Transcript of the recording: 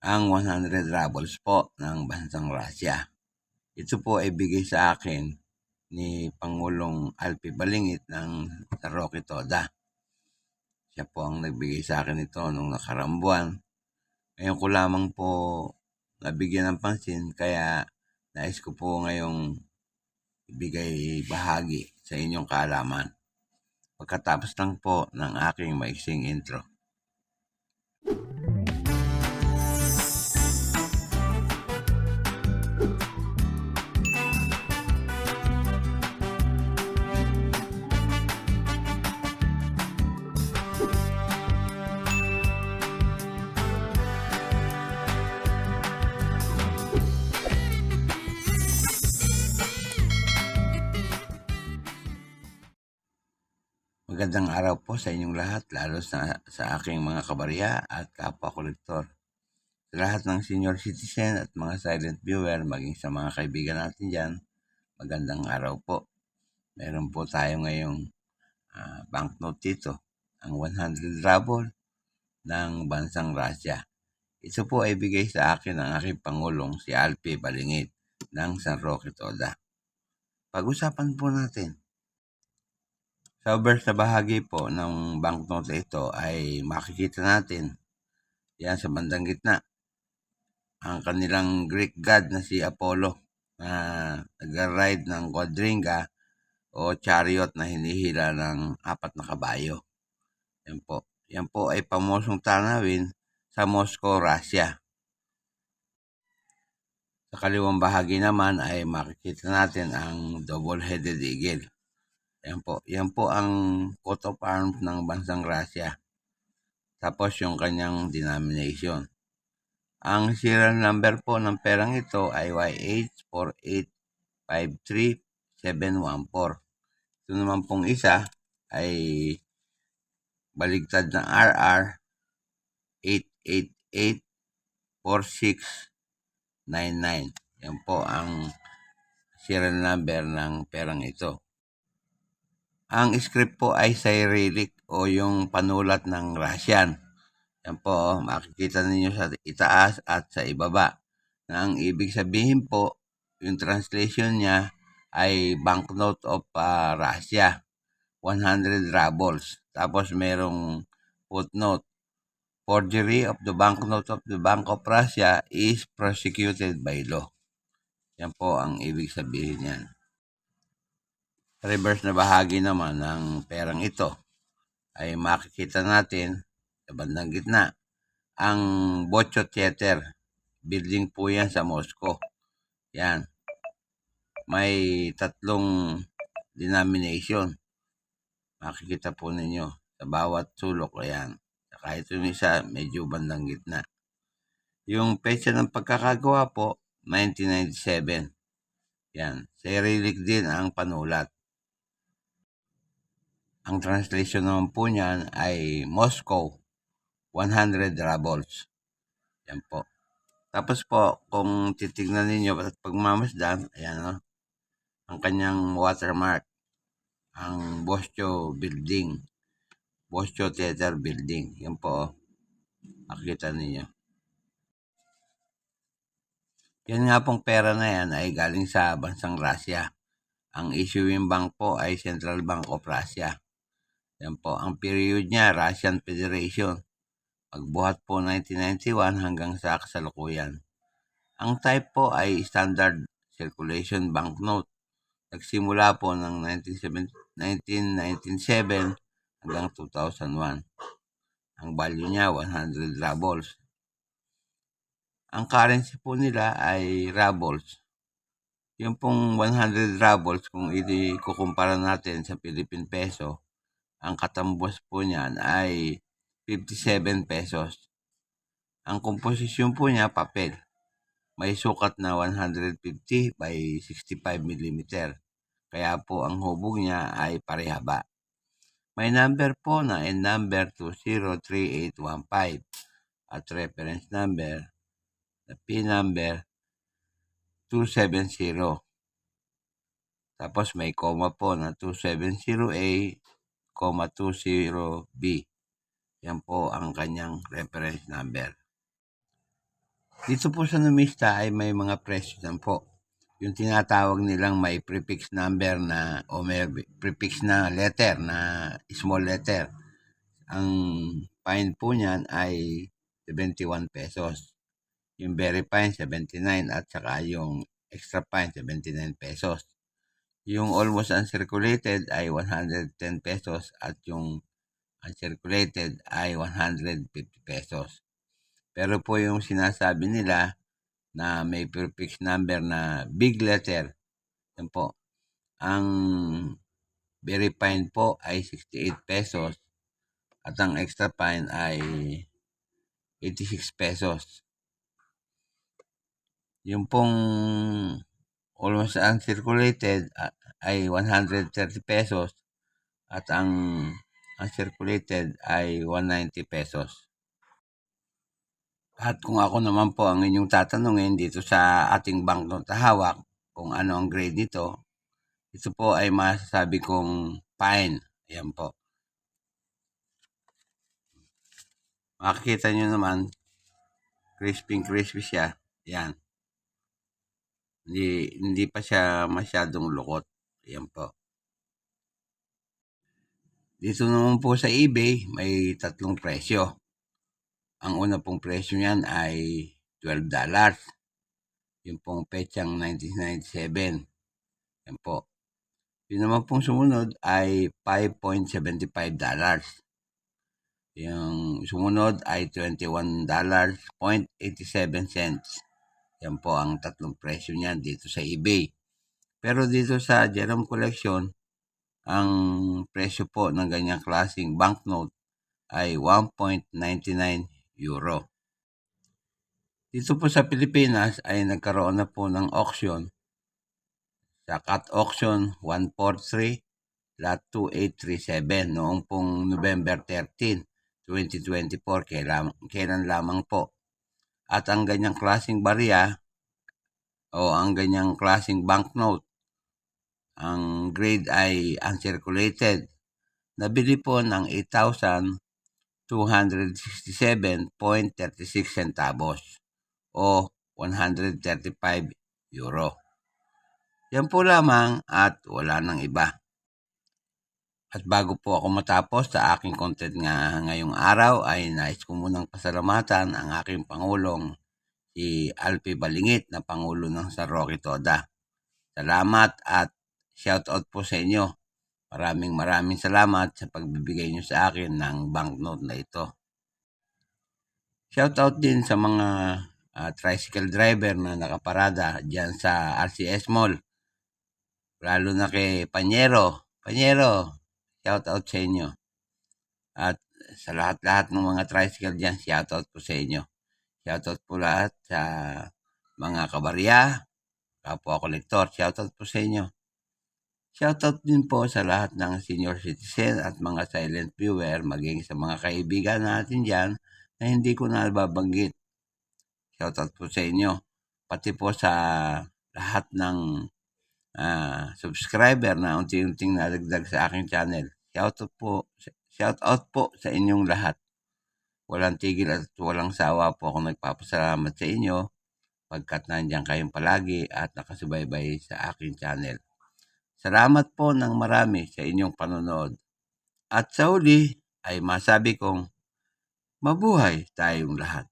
ang 100 rubles po ng bansang Russia. Ito po ay bigay sa akin ni Pangulong Alpi Balingit ng Roque Toda. Siya po ang nagbigay sa akin ito nung nakarang buwan. Ngayon ko lamang po nabigyan ng pansin kaya nais ko po ngayong ibigay bahagi sa inyong kaalaman. Pagkatapos lang po ng aking maiksing intro. Magandang araw po sa inyong lahat, lalo sa, sa aking mga kabarya at kapwa-kolektor. Sa lahat ng senior citizen at mga silent viewer, maging sa mga kaibigan natin dyan, magandang araw po. Meron po tayo ngayong uh, banknote dito, ang 100 ruble ng bansang Russia. Ito po ay bigay sa akin ng aking Pangulong si Alpi Balingit ng San Roque Toda. Pag-usapan po natin sa over sa bahagi po ng banknote ito ay makikita natin yan sa bandang gitna ang kanilang Greek god na si Apollo na nag-ride ng quadringa o chariot na hinihila ng apat na kabayo. Yan po. Yan po ay pamosong tanawin sa Moscow, Russia. Sa kaliwang bahagi naman ay makikita natin ang double-headed eagle. Yan po. Yan po ang coat of arms ng bansang Russia. Tapos yung kanyang denomination. Ang serial number po ng perang ito ay YH4853714. Ito naman pong isa ay baligtad na RR 8884699. Yan po ang serial number ng perang ito. Ang script po ay Cyrillic o yung panulat ng Russian. Yan po, makikita ninyo sa itaas at sa ibaba. Na ang ibig sabihin po, yung translation niya ay banknote of uh, Russia. 100 rubles. Tapos merong footnote. Forgery of the banknote of the Bank of Russia is prosecuted by law. Yan po ang ibig sabihin niyan reverse na bahagi naman ng perang ito ay makikita natin sa bandang gitna ang Bocho Theater. Building po yan sa Moscow. Yan. May tatlong denomination. Makikita po ninyo sa bawat sulok. Ayan. Kahit yung isa, medyo bandang gitna. Yung pecha ng pagkakagawa po, 1997. Yan. Cyrillic din ang panulat. Ang translation naman po niyan ay Moscow, 100 rubles. Yan po. Tapos po, kung titignan ninyo at pagmamasdan, ayan no, ang kanyang watermark, ang Boscho Building, Boscho Theater Building. Yan po, makikita ninyo. Yan nga pong pera na yan ay galing sa bansang Russia. Ang issuing bank po ay Central Bank of Russia. Yan po, ang period niya, Russian Federation. Pagbuhat po 1991 hanggang sa kasalukuyan. Ang type po ay Standard Circulation Banknote. Nagsimula po ng 1997 hanggang 2001. Ang value niya, 100 rubles. Ang currency po nila ay rubles. Yung pong 100 rubles, kung ikukumpara natin sa Philippine peso, ang katambos po niyan ay 57 pesos. Ang komposisyon po niya, papel. May sukat na 150 by 65 mm. Kaya po ang hubog niya ay parehaba. May number po na N number 203815 at reference number na P number 270. Tapos may comma po na 270A 0.20B. Yan po ang kanyang reference number. Dito po sa numista ay may mga presyo din po. Yung tinatawag nilang may prefix number na o may prefix na letter na small letter. Ang fine po niyan ay 71 pesos. Yung very fine 79 at saka yung extra fine 79 pesos. Yung almost uncirculated ay 110 pesos at yung uncirculated ay 150 pesos. Pero po yung sinasabi nila na may prefix number na big letter, yan po. Ang very fine po ay 68 pesos at ang extra fine ay 86 pesos. Yung pong almost uncirculated ah, ay 130 pesos at ang uncirculated ay 190 pesos. At kung ako naman po ang inyong tatanungin dito sa ating banknote na hawak, kung ano ang grade nito, ito po ay masasabi kong fine. Ayan po. Makikita nyo naman, crispy crispy siya. Ayan. Hindi, hindi pa siya masyadong lukot. Ayan po. Dito naman po sa eBay, may tatlong presyo. Ang una pong presyo niyan ay $12. Yung pong petsang 1997. Yan po. Yung naman pong sumunod ay $5.75. Yung sumunod ay $21.87. Yan po ang tatlong presyo niyan dito sa eBay. Pero dito sa Jerome Collection, ang presyo po ng ganyang klaseng banknote ay 1.99 euro. Dito po sa Pilipinas ay nagkaroon na po ng auction sa cut auction 143 lot 2837 noong pong November 13, 2024 kailan, kailan lamang po. At ang ganyang klaseng barya o ang ganyang klaseng banknote ang grade ay uncirculated. Nabili po ng 8,267.36 centavos o 135 euro. Yan po lamang at wala nang iba. At bago po ako matapos sa aking content nga ngayong araw ay nais ko munang pasalamatan ang aking Pangulong si Alpi Balingit na Pangulo ng San Roque Toda. Salamat at Shout out po sa inyo. Maraming maraming salamat sa pagbibigay nyo sa akin ng banknote na ito. Shout out din sa mga uh, tricycle driver na nakaparada dyan sa RCS Mall. Lalo na kay Panyero. Panyero, shout out sa inyo. At sa lahat-lahat ng mga tricycle dyan, shout out po sa inyo. Shout out po lahat sa mga kabarya, kapwa kolektor. Shout out po sa inyo. Shoutout din po sa lahat ng senior citizen at mga silent viewer, maging sa mga kaibigan natin dyan na hindi ko na babanggit. Shoutout po sa inyo. Pati po sa lahat ng uh, subscriber na unti-unting nadagdag sa aking channel. Shoutout po, shoutout po sa inyong lahat. Walang tigil at walang sawa po ako nagpapasalamat sa inyo pagkat nandiyan kayong palagi at nakasubaybay sa aking channel. Salamat po ng marami sa inyong panonood. At sa uli ay masabi kong mabuhay tayong lahat.